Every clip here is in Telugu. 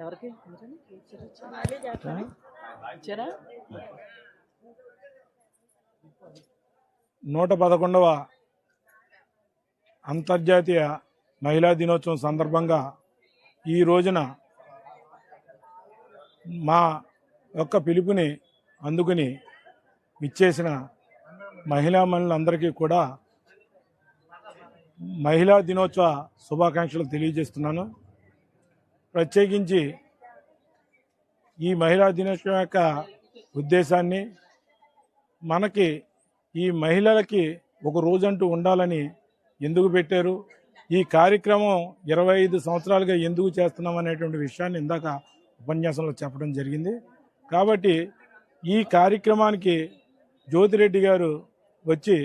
ఎవరికి? ఇచ్చారా? నూట పదకొండవ అంతర్జాతీయ మహిళా దినోత్సవం సందర్భంగా ఈ రోజున మా యొక్క పిలుపుని అందుకుని ఇచ్చేసిన మహిళా మనులందరికీ కూడా మహిళా దినోత్సవ శుభాకాంక్షలు తెలియజేస్తున్నాను. ప్రత్యేకించి ఈ మహిళా దినోత్సవం యొక్క ఉద్దేశాన్ని మనకి ఈ మహిళలకి ఒక రోజంటూ ఉండాలని ఎందుకు పెట్టారు? ఈ కార్యక్రమం ఇరవై ఐదు సంవత్సరాలుగా ఎందుకు చేస్తున్నాం అనేటువంటి విషయాన్ని ఇందాక ఉపన్యాసంలో చెప్పడం జరిగింది. కాబట్టి ఈ కార్యక్రమానికి జ్యోతిరెడ్డి గారు వచ్చి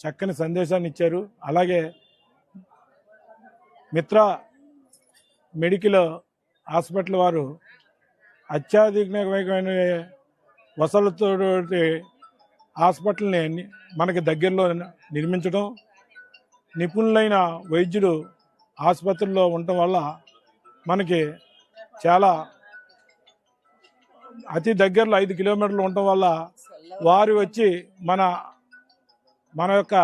చక్కని సందేశాన్ని ఇచ్చారు. అలాగే మిత్ర మెడికల్ హాస్పిటల్ వారు అత్యాధునికమైన వసతులతో హాస్పిటల్ని మనకి దగ్గరలో నిర్మించడం నిపుణులైన వైద్యులు ఆసుపత్రుల్లో ఉండటం వల్ల మనకి చాలా అతి దగ్గరలో ఐదు కిలోమీటర్లు ఉండటం వల్ల వారు వచ్చి మన మన యొక్క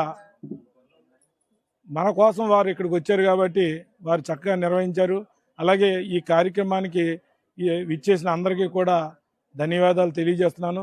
మన కోసం వారు ఇక్కడికి వచ్చారు కాబట్టి వారు చక్కగా నిర్వహించారు. అలాగే ఈ కార్యక్రమానికి విచ్చేసిన అందరికీ కూడా ధన్యవాదాలు తెలియజేస్తున్నాను.